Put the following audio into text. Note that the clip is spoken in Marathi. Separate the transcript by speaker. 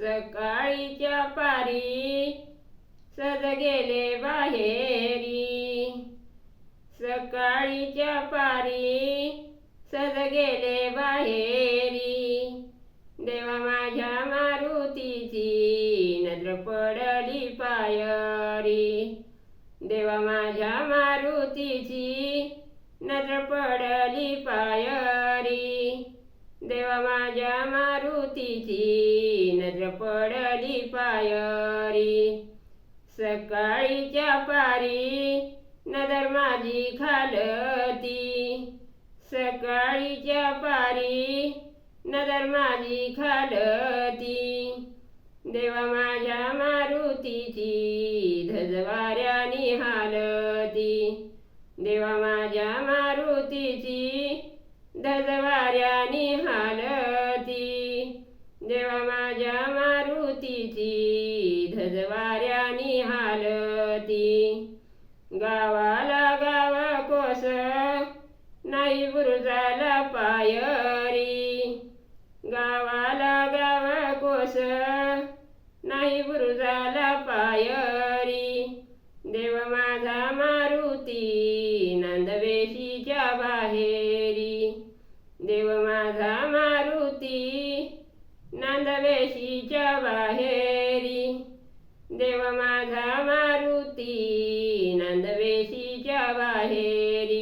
Speaker 1: सकाळीच्या पारी सज गेले बाहेरी. सकाळीच्या पारी सज गेले बाहेरी. देवा माझ्या मारुतीची नजर पडली पायरी. देवा माझ्या मारुतीची नजर पडली पायरी. देवा माझ्या मारुतीची नजर पडली पायरी. सकाळीच्या पारी नजर माझी खालती. सकाळीच्या पारी नजर माझी खालती. देवा माझ्या मारुतीची धजवाऱ्या निहालती. देवा माझ्या मारुतीची धज देवा माझ्या मारुतीची धजवाऱ्यानी हालती. गावाला गाव कोस नाही बुरुजाला पायरी. गावाला गाव कोस नाही बुरुजाला पायरी. देव माझा मारुती नंदवेशीच्या बाहेरी. देव माझा मारुती वेशीच्या बाहेरी. देव माझा मारुती नंदवेशीच्या बाहेरी.